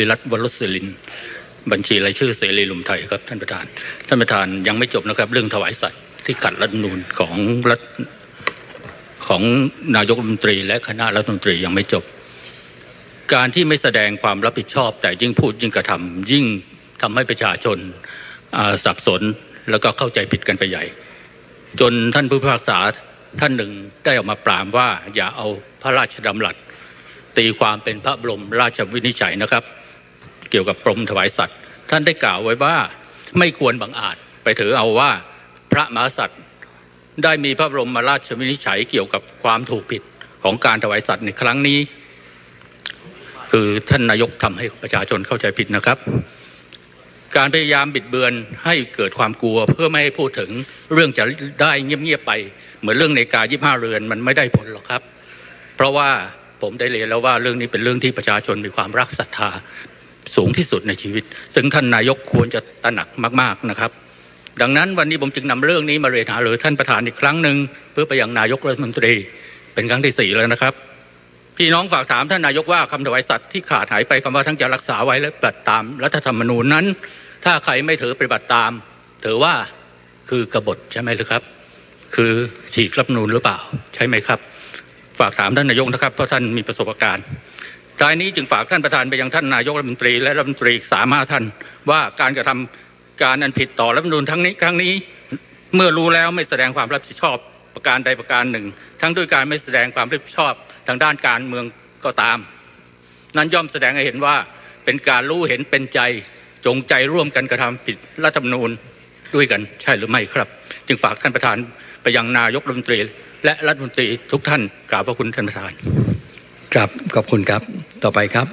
วิรัตวรศิลินบัญชีรายชื่อเสรีลุมไทยครับท่านประธาน ท่านประธานยังไม่จบนะครับ เรื่องถวายสัตว์ที่ขัดรัฐนูญของรัฐของนายกรัฐมนตรี และคณะรัฐมนตรียังไม่จบ การที่ไม่แสดงความรับผิดชอบ แต่ยิ่งพูดยิ่งกระทำยิ่งทำให้ประชาชนสับสนแล้วก็เข้าใจผิดกันไปใหญ่ จนท่านผู้พิพากษาท่านหนึ่งได้ออกมาปรามว่าอย่าเอาพระราชดำรัสตีความเป็นพระบรมราชวินิจฉัยนะครับ กี่ยวกับปรมถวายสัตว์ ท่านได้กล่าวไว้ว่าไม่ควรบังอาจไปถือเอาว่าพระมหากษัตริย์ได้มีพระบรมราชวินิจฉัยเกี่ยวกับความถูกผิดของการถวายสัตว์ในครั้งนี้ คือท่านนายกทำให้ประชาชนเข้าใจผิดนะครับ การพยายามบิดเบือนให้เกิดความกลัวเพื่อไม่ให้พูดถึงเรื่องจะได้เงียบๆไป เหมือนเรื่องในกายี่ห้าเรือนมันไม่ได้ผลหรอกครับ เพราะว่าผมได้เรียนแล้วว่าเรื่องนี้เป็นเรื่องที่ประชาชนมีความรักศรัทธา สูงที่สุดในชีวิต ซึ่งท่านนายกควรจะตระหนักมาก ๆนะครับ ดังนั้นวันนี้ผมจึงนำเรื่องนี้มาเรียนหาหรือท่านประธานอีกครั้งหนึ่งเพื่อไปยังนายกรัฐมนตรีเป็นครั้งที่สี่แล้วนะครับ พี่น้องฝากถามท่านนายกว่าคำถวายสัตว์ที่ขาดหายไปคำว่าทั้งจะรักษาไว้และปฏิบัติตามรัฐธรรมนูญนั้น ถ้าใครไม่ถือปฏิบัติตาม ถือว่าคือกบฏใช่ไหมหรือครับ คือฉีกรัฐมนูญหรือเปล่า ใช่ไหมครับ ฝากถามท่านนายกนะครับเพราะท่านมีประสบการณ์ รายนี้จึงฝากท่านประธานไปยังท่านนายกรัฐมนตรีและรัฐมนตรีสามห้าท่าน ว่าการกระทำการอันผิดต่อรัฐธรรมนูญทั้งนี้ครั้งนี้เมื่อรู้แล้วไม่แสดงความรับผิดชอบประการใดประการหนึ่ง ทั้งด้วยการไม่แสดงความรับผิดชอบทางด้านการเมืองก็ตาม นั้นย่อมแสดงให้เห็นว่าเป็นการรู้เห็นเป็นใจจงใจร่วมกันกระทำผิดรัฐธรรมนูญด้วยกันใช่หรือไม่ครับ จึงฝากท่านประธานไปยังนายกรัฐมนตรี และรัฐมนตรีทุกท่านกราบพระคุณท่านประธาน ครับขอบคุณครับต่อไปครับ